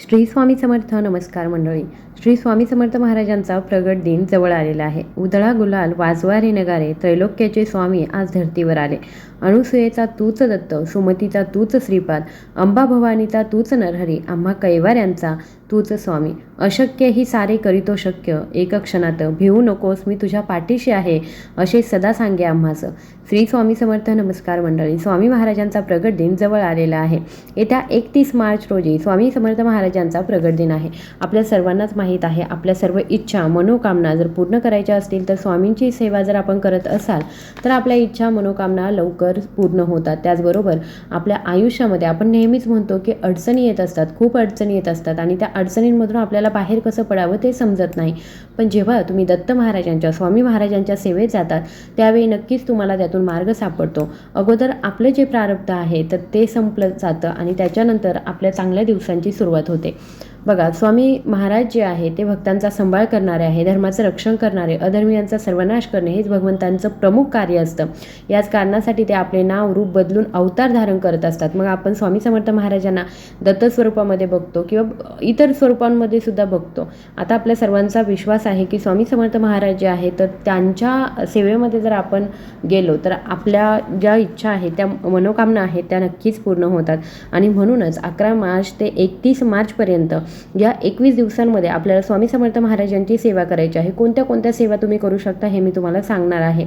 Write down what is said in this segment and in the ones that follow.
श्री स्वामी समर्थ नमस्कार मंडळी. श्री स्वामी समर्थ महाराजांचा प्रगट दिन जवळ आलेला आहे. उधळा गुलाल वाजवारे नगारे त्रैलोक्याचे स्वामी आज धर्तीवर आले. अणुसुयेचा तूच दत्त सुमतीचा तूच श्रीपाद अंबा भवानीचा तूच नरहरी आम्हा कैवाऱ्यांचा तूच स्वामी. अशक्य ही सारे करीतो शक्य एक क्षणात भिवू नकोस मी तुझ्या पाठीशी आहे असे सदा सांगे आम्हाचं श्री स्वामी समर्थ नमस्कार मंडळी. स्वामी महाराजांचा प्रगट दिन जवळ आलेला आहे. येत्या एकतीस मार्च रोजी स्वामी समर्थ महाराजांचा प्रगट दिन आहे. आपल्या सर्वांनाच माहीत आहे आपल्या सर्व इच्छा मनोकामना जर पूर्ण करायच्या असतील तर स्वामींची सेवा जर आपण करत असाल तर आपल्या इच्छा मनोकामना लवकर पूर्ण होतात. त्याचबरोबर आपल्या आयुष्यामध्ये आपण नेहमीच म्हणतो की अडचणी येत असतात खूप अडचणी येत असतात आणि त्या अडचणींमधून आपल्याला बाहेर कसं पडावं ते समजत नाही. पण जेव्हा तुम्ही दत्त महाराजांच्या स्वामी महाराजांच्या सेवेत जातात त्यावेळी नक्कीच तुम्हाला त्यातून मार्ग सापडतो. अगोदर आपलं जे प्रारब्ध आहे तर ते संपलं जातं आणि त्याच्यानंतर आपल्या चांगल्या दिवसांची सुरुवात होते. बघा स्वामी महाराज जे आहे ते भक्तांचा सांभाळ करणारे आहे धर्माचं रक्षण करणारे अधर्मियांचा सर्वनाश करणे हेच भगवंतांचं प्रमुख कार्य असतं. याच कारणासाठी ते आपले नाव रूप बदलून अवतार धारण करत असतात. मग आपण स्वामी समर्थ महाराजांना दत्त स्वरूपामध्ये बघतो किंवा इतर स्वरूपांमध्ये सुद्धा बघतो. आता आपल्या सर्वांचा विश्वास आहे की स्वामी समर्थ महाराज जे आहे तर त्यांच्या सेवेमध्ये जर आपण गेलो तर आपल्या ज्या इच्छा आहेत त्या मनोकामना आहेत त्या नक्कीच पूर्ण होतात. आणि म्हणूनच अकरा मार्च ते एकतीस मार्चपर्यंत या एकवीस दिवसांमध्ये आपल्याला स्वामी समर्थ महाराजांची सेवा करायची आहे. कोणत्या कोणत्या सेवा तुम्ही करू शकता हे मी तुम्हाला सांगणार आहे.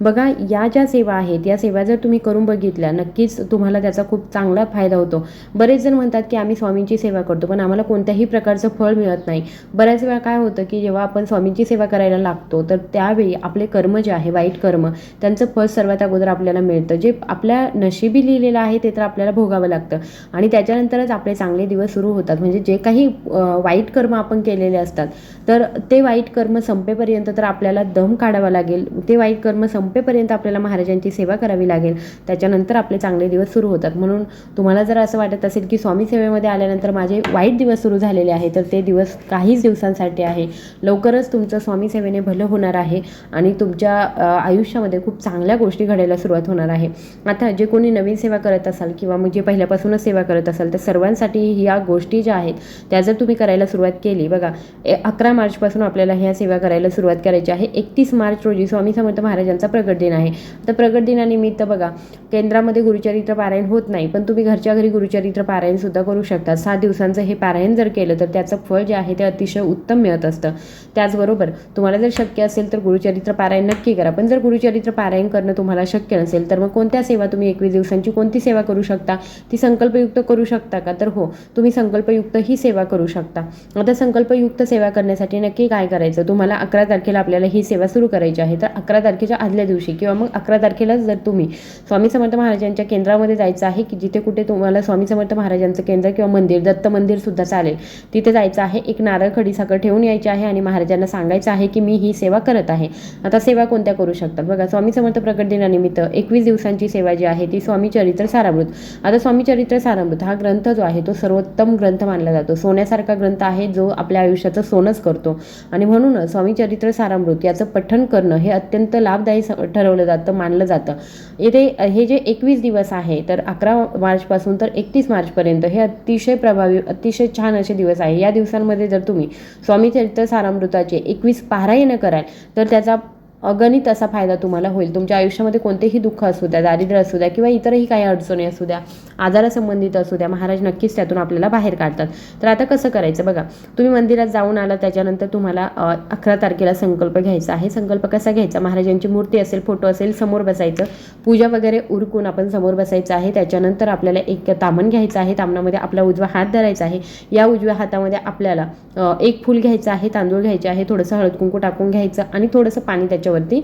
बघा या ज्या सेवा आहेत या सेवा जर तुम्ही करून बघितल्या नक्कीच तुम्हाला त्याचा खूप चांगला फायदा होतो. बरेच जण म्हणतात की आम्ही स्वामींची सेवा करतो पण आम्हाला कोणत्याही प्रकारचं फळ मिळत नाही. बऱ्याच वेळा काय होतं की जेव्हा आपण स्वामींची सेवा करायला लागतो तर त्यावेळी आपले कर्म जे आहे वाईट कर्म त्यांचं फळ सर्वात अगोदर आपल्याला मिळतं. जे आपल्या नशिबी लिहिलेलं आहे ते तर आपल्याला भोगावं लागतं. आणि त्याच्यानंतरच आपले चांगले दिवस सुरू होतात. म्हणजे जे काही काही वाईट कर्म आपण केलेले असतात. तर ते वाईट कर्म संपेपर्यंत तर आपल्याला दम काढावा लागेल. ते वाईट कर्म संपेपर्यंत आपल्याला महाराजांची सेवा करावी लागेल. त्याच्यानंतर आपले चांगले दिवस सुरू होतात. म्हणून तुम्हाला जर असं वाटत असेल की स्वामी सेवेमध्ये आल्यानंतर माझे वाईट दिवस सुरू झालेले आहे तर ते दिवस काहीच दिवसांसाठी आहे. लवकरच तुमचं स्वामी सेवेने भलं होणार आहे आणि तुमच्या आयुष्यामध्ये खूप चांगल्या गोष्टी घडायला सुरुवात होणार आहे. आता जे कोणी नवीन सेवा करत असाल किंवा मग जे पहिल्यापासूनच सेवा करत असाल तर सर्वांसाठी ह्या गोष्टी ज्या आहेत त्या जर तुम्ही करायला सुरुवात केली बघा ए- अकरा मार्चपासून आपल्याला ह्या सेवा करायला सुरुवात करायची आहे. एकतीस मार्च रोजी स्वामी समर्थ महाराजांचा प्रगट दिन आहे. तर प्रगट दिनानिमित्त बघा केंद्रामध्ये गुरुचरित्र पारायण होत नाही पण तुम्ही घरच्या घरी गुरुचरित्र पारायण सुद्धा करू शकता. सात दिवसांचं हे पारायण जर केलं तर त्याचं फळ जे आहे ते अतिशय उत्तम मिळत असतं. त्याचबरोबर तुम्हाला जर शक्य असेल तर गुरुचरित्र पारायण नक्की करा. पण जर गुरुचरित्र पारायण करणं तुम्हाला शक्य नसेल तर मग कोणत्या सेवा तुम्ही एकवीस दिवसांची कोणती सेवा करू शकता? ती संकल्पयुक्त करू शकता का? तर हो तुम्ही संकल्पयुक्त ही सेवा करू शकता. आता संकल्पयुक्त सेवा करण्यासाठी नक्की काय करायचं? तुम्हाला अकरा तारखेला आपल्याला ही सेवा सुरू करायची आहे. तर अकरा तारखेच्या आदल्या दिवशी किंवा मग अकरा तारखेलाच जर तुम्ही स्वामी समर्थ महाराजांच्या केंद्रामध्ये जायचं आहे की जिथे कुठे तुम्हाला स्वामी समर्थ महाराजांचं केंद्र किंवा मंदिर दत्त मंदिर सुद्धा चालेल. तिथे जायचं आहे एक नारळ खडीसाखर ठेवून यायची आहे आणि महाराजांना सांगायचं आहे की मी ही सेवा करत आहे. आता सेवा कोणत्या करू शकतात? बघा स्वामी समर्थ प्रकट दिनानिमित्त एकवीस दिवसांची सेवा जी आहे ती स्वामी चरित्र सारामृत. आता स्वामी चरित्र सारामृत हा ग्रंथ जो आहे तो सर्वोत्तम ग्रंथ मानला जातो. सोन्यासारखा ग्रंथ आहे जो आपल्या आयुष्याचं सोनच करतो. आणि म्हणूनच स्वामी चरित्र सारामृत याचं पठण करणं हे अत्यंत लाभदायी स- ठरवलं जातं मानलं जातं. येथे हे जे एकवीस दिवस आहे तर अकरा मार्चपासून तर एकतीस मार्चपर्यंत हे अतिशय प्रभावी अतिशय छान असे दिवस आहे. या दिवसांमध्ये जर तुम्ही स्वामी चरित्र सारामृताचे एकवीस पारायण कराल तर त्याचा अगणित असा फायदा तुम्हाला होईल. तुमच्या आयुष्यामध्ये कोणतेही दुःख असू द्या दारिद्र्य असू द्या किंवा इतरही काही अडचणी असू द्या आजारासंबंधित असू द्या महाराज नक्कीच त्यातून आपल्याला बाहेर काढतात. तर आता कसं करायचं बघा तुम्ही मंदिरात जाऊन आला त्याच्यानंतर तुम्हाला अकरा तारखेला संकल्प घ्यायचा आहे. संकल्प कसा घ्यायचा? महाराजांची मूर्ती असेल फोटो असेल समोर बसायचं. पूजा वगैरे उरकून आपण समोर बसायचं आहे. त्याच्यानंतर आपल्याला एक तामण घ्यायचं आहे. तामणामध्ये आपला उजवा हात धरायचा आहे. या उजव्या हातामध्ये आपल्याला एक फूल घ्यायचं आहे तांदूळ घ्यायचे आहे थोडंसं हळद कुंकू टाकून घ्यायचं आणि थोडंसं पाणी చక్రవర్తి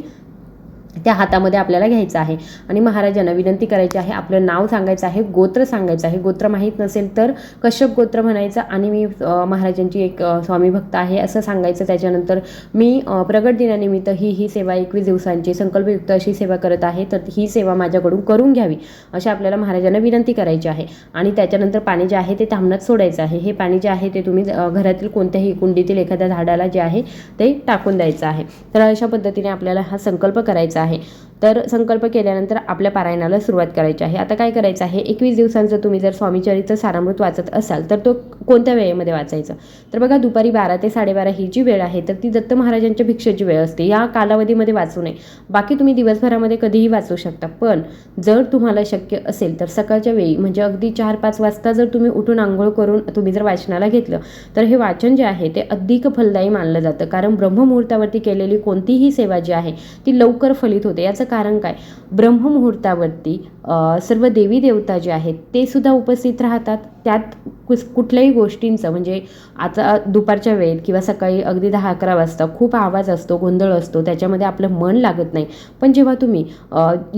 त्या हातामध्ये आपल्याला घ्यायचं आहे. आणि महाराजांना विनंती करायची आहे आपलं नाव सांगायचं आहे गोत्र सांगायचं आहे. गोत्र माहीत नसेल तर कश्यप गोत्र म्हणायचं आणि मी महाराजांची एक स्वामी भक्त आहे असं सांगायचं. त्याच्यानंतर मी प्रगट दिनानिमित्त ही ही सेवा एकवीस दिवसांची संकल्पयुक्त अशी सेवा करत आहे. तर ही सेवा माझ्याकडून करून घ्यावी अशी आपल्याला महाराजांना विनंती करायची आहे. आणि त्याच्यानंतर पाणी जे आहे ते थांबण्यात सोडायचं आहे. हे पाणी जे आहे ते तुम्ही घरातील कोणत्याही कुंडीतील एखाद्या झाडाला जे आहे ते टाकून द्यायचं आहे. तर अशा पद्धतीने आपल्याला हा संकल्प करायचा आहे. तर संकल्प केल्यानंतर आपल्या पारायणाला सुरुवात करायची आहे. आता काय करायचं आहे? एकवीस दिवसांचं तुम्ही जर स्वामीचरित्र सारामृत वाचत असाल तर तो कोणत्या वेळेमध्ये वाचायचा? तर बघा दुपारी बारा ते साडेबारा ही जी वेळ आहे तर ती दत्त महाराजांच्या भिक्षेची वेळ असते. या कालावधीमध्ये वाचू नये. बाकी तुम्ही दिवसभरामध्ये कधीही वाचू शकता. पण जर तुम्हाला शक्य असेल तर सकाळच्या वेळी म्हणजे अगदी चार पाच वाजता जर तुम्ही उठून आंघोळ करून तुम्ही जर वाचनाला घेतलं तर हे वाचन जे आहे ते अधिक फलदायी मानलं जातं. कारण ब्रह्ममुहूर्तावरती केलेली कोणतीही सेवा जी आहे ती लवकर फलित होते. याचं कारण काय? ब्रह्ममुहूर्तावरती सर्व देवी देवता जे आहेत ते सुद्धा उपस्थित राहतात. त्यात कुस कुठल्याही गोष्टींचं म्हणजे आता दुपारच्या वेळेत किंवा सकाळी अगदी दहा अकरा वाजता खूप आवाज असतो गोंधळ असतो त्याच्यामध्ये आपलं मन लागत नाही. पण जेव्हा तुम्ही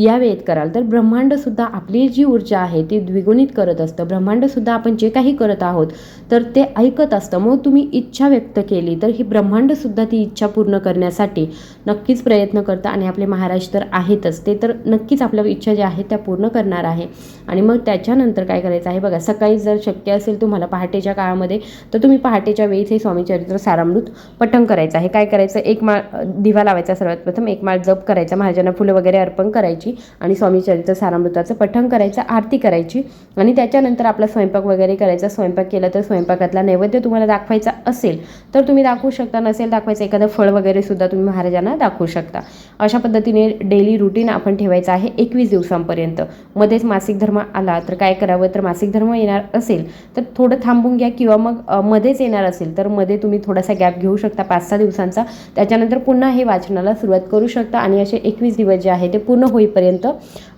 या वेळेत कराल तर ब्रह्मांडसुद्धा आपली जी ऊर्जा आहे ती द्विगुणित करत असतं. ब्रह्मांडसुद्धा आपण जे काही करत आहोत तर ते ऐकत असतं. मग तुम्ही इच्छा व्यक्त केली तर ही ब्रह्मांडसुद्धा ती इच्छा पूर्ण करण्यासाठी नक्कीच प्रयत्न करतं. आणि आपले महाराज तर आहेतच ते तर नक्कीच आपल्या इच्छा ज्या आहेत त्या पूर्ण पूर्ण करणार आहे. आणि मग त्याच्यानंतर काय करायचं आहे बघा सकाळी जर शक्य असेल तुम्हाला पहाटेच्या काळामध्ये तर तुम्ही पहाटेच्या वेळीच हे स्वामी चरित्र सारामृत पठण करायचं आहे. काय करायचं? एक माळ दिवा लावायचा सर्वात प्रथम एक माळ जप करायचा महाराजांना फुलं वगैरे अर्पण करायची आणि स्वामी चरित्र सारामृताचं पठण करायचं आरती करायची. आणि त्याच्यानंतर आपला स्वयंपाक वगैरे करायचा. स्वयंपाक केला तर स्वयंपाकातला नैवेद्य तुम्हाला दाखवायचा असेल तर तुम्ही दाखवू शकता. नसेल दाखवायचं एखादं फळ वगैरे सुद्धा तुम्ही महाराजांना दाखवू शकता. अशा पद्धतीने डेली रुटीन आपण ठेवायचं आहे एकवीस दिवसांपर्यंत. मध्येच मासिक धर्म आला तर काय करावं? तर मासिक धर्म येणार असेल तर थोडं थांबून घ्या किंवा मग मध्येच येणार असेल तर मध्ये तुम्ही थोडासा गॅप घेऊ शकता पाच सहा दिवसांचा. त्याच्यानंतर पुन्हा हे वाचनाला सुरुवात करू शकता आणि असे एकवीस दिवस जे आहे ते पूर्ण होईपर्यंत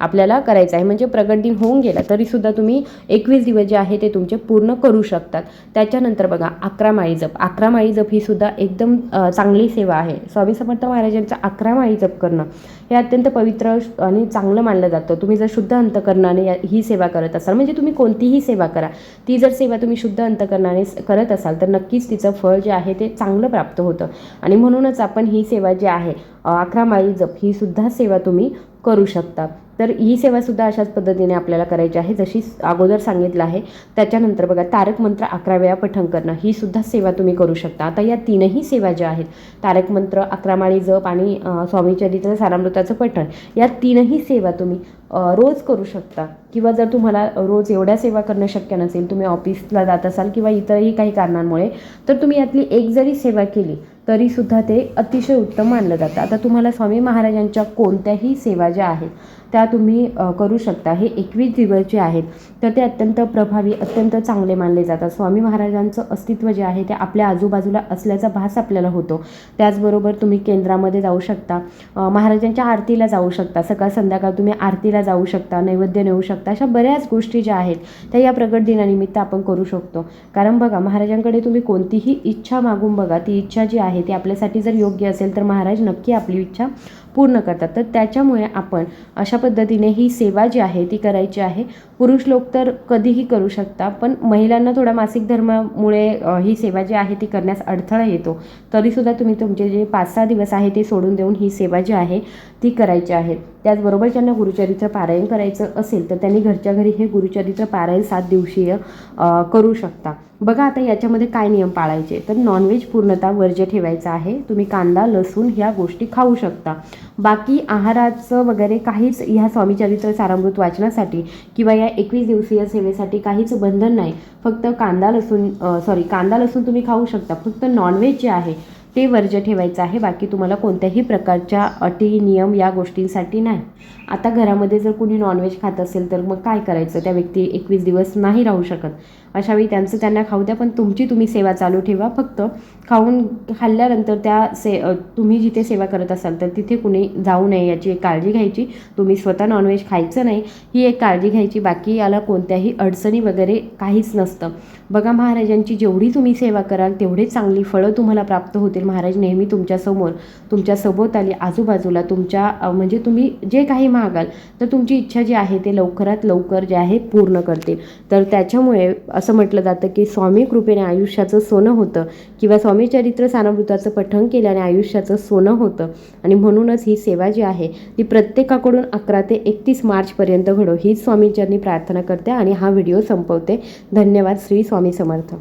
आपल्याला करायचं आहे. म्हणजे प्रगट दिन होऊन गेला तरीसुद्धा तुम्ही एकवीस दिवस जे आहे ते तुमचे पूर्ण करू शकतात. त्याच्यानंतर बघा अकरा माळी जप. अकरा माळी जप ही सुद्धा एकदम चांगली सेवा आहे. स्वामी समर्थ महाराजांचा अकरा माळी जप करणं. हे अत्यंत पवित्र आणि चांगलं मानलं जातं. तुम्ही जर शुद्ध अंतकरणाने ही सेवा करत असाल म्हणजे तुम्ही कोणतीही सेवा करा ती जर सेवा तुम्ही शुद्ध अंतकरणाने करत असाल तर नक्कीच तिचं फळ जे आहे ते चांगलं प्राप्त होतं. आणि म्हणूनच आपण ही सेवा जी आहे अकरा माळी जप ही सुद्धा सेवा तुम्ही करू शकता तर ही सेवासुद्धा अशाच पद्धतीने आपल्याला करायची आहे. जशी अगोदर सांगितलं आहे त्याच्यानंतर बघा तारक मंत्र अकरा वेळा पठण करणं ही सुद्धा सेवा तुम्ही करू शकता. आता या तीनही सेवा ज्या आहेत तारक मंत्र अकरा माळी जप आणि स्वामीचरित्र सारामृताचं पठण या तीनही सेवा तुम्ही रोज करू शकता. किंवा जर तुम्हाला रोज एवढ्या सेवा करणं शक्य नसेल तुम्ही ऑफिसला जात असाल किंवा इतरही काही कारणांमुळे तर तुम्ही यातली एक जरी सेवा केली तरीसुद्धा ते अतिशय उत्तम मानलं जातं. आता तुम्हाला स्वामी महाराजांच्या कोणत्याही सेवा ज्या आहेत त्या तुम्ही करू शकता. हे एकवीस दिवस जे आहेत तर ते अत्यंत प्रभावी अत्यंत चांगले मानले जातात. स्वामी महाराजांचं अस्तित्व जे आहे ते आपल्या आजूबाजूला असल्याचा भास आपल्याला होतो. त्याचबरोबर तुम्ही केंद्रामध्ये जाऊ शकता. महाराजांच्या आरतीला जाऊ शकता. सकाळ संध्याकाळ तुम्ही आरतीला जाऊ शकता नैवेद्य नेऊ शकता. अशा बऱ्याच गोष्टी ज्या आहेत त्या या प्रगट दिनानिमित्त आपण करू शकतो. कारण बघा महाराजांकडे तुम्ही कोणतीही इच्छा मागून बघा. ती इच्छा जी आहे ती आपल्यासाठी जर योग्य असेल तर महाराज नक्की आपली इच्छा पूर्ण करतात. तर त्याच्यामुळे आपण अशा पद्धतीने ही सेवा जी आहे ती करायची आहे. पुरुष लोक तर कधीही करू शकता पण महिलांना थोडा मासिक धर्मामुळे ही सेवा जी आहे ती करण्यास अडथळा येतो. तरीसुद्धा तुम्ही तुमचे जे पाच सहा दिवस आहे ते सोडून देऊन ही सेवा जी आहे ती करायची आहे. त्याचबरोबर ज्यांना गुरुचरित्र पारायण करायचं असेल तर त्यांनी घरच्या घरी हे गुरुचरित्र पारायण सात दिवसीय करू शकता. बघा आता याच्यामध्ये काय नियम पाळायचे? तर नॉनव्हेज पूर्णतः वर्ज्य ठेवायचं आहे. तुम्ही कांदा लसूण ह्या गोष्टी खाऊ शकता. बाकी आहाराचं वगैरे काहीच ह्या स्वामीचरित्र सारामृत वाचनासाठी किंवा या एकवीस दिवसीय सेवेसाठी काहीच बंधन नाही. फक्त कांदा लसूण सॉरी कांदा लसूण तुम्ही खाऊ शकता. फक्त नॉनव्हेज जे आहे ते वर्ज्य ठेवायचं आहे. बाकी तुम्हाला कोणत्याही प्रकारच्या अटी नियम या गोष्टींसाठी नाही. आता घरामध्ये जर कोणी नॉनव्हेज खात असेल तर मग काय करायचं? त्या व्यक्ती एकवीस दिवस नाही राहू शकत. अशा वेळी त्यांचं त्यांना खाऊ द्या पण तुमची तुम्ही सेवा चालू ठेवा. फक्त खाऊन खाल्ल्यानंतर त्या से तुम्ही जिथे सेवा करत असाल तर तिथे कुणी जाऊ नये याची एक काळजी घ्यायची. तुम्ही स्वतः नॉनव्हेज खायचं नाही ही एक काळजी घ्यायची. बाकी याला कोणत्याही अडचणी वगैरे काहीच नसतं. बघा महाराजांची जेवढी तुम्ही सेवा कराल तेवढी चांगली फळं तुम्हाला प्राप्त होतील. महाराज नेहमी तुमच्यासमोर तुमच्या सभोवताली आजूबाजूला तुमच्या म्हणजे तुम्ही जे काही मागाल तर तुमची इच्छा जी आहे ते लवकरात लवकर जे आहे पूर्ण करतील. तर त्याच्यामुळे असं म्हटलं जातं की स्वामी कृपेने आयुष्याचं सोनं होतं किंवा स्वामी चरित्र सानवृताचं पठण केल्याने आयुष्याचं सोनं होतं. आणि म्हणूनच ही सेवा जी आहे ती प्रत्येकाकडून अकरा ते एकतीस मार्चपर्यंत घडो. हीच स्वामीचरणी प्रार्थना करते आणि हा व्हिडिओ संपवते. धन्यवाद श्री स्वामी समर्थ.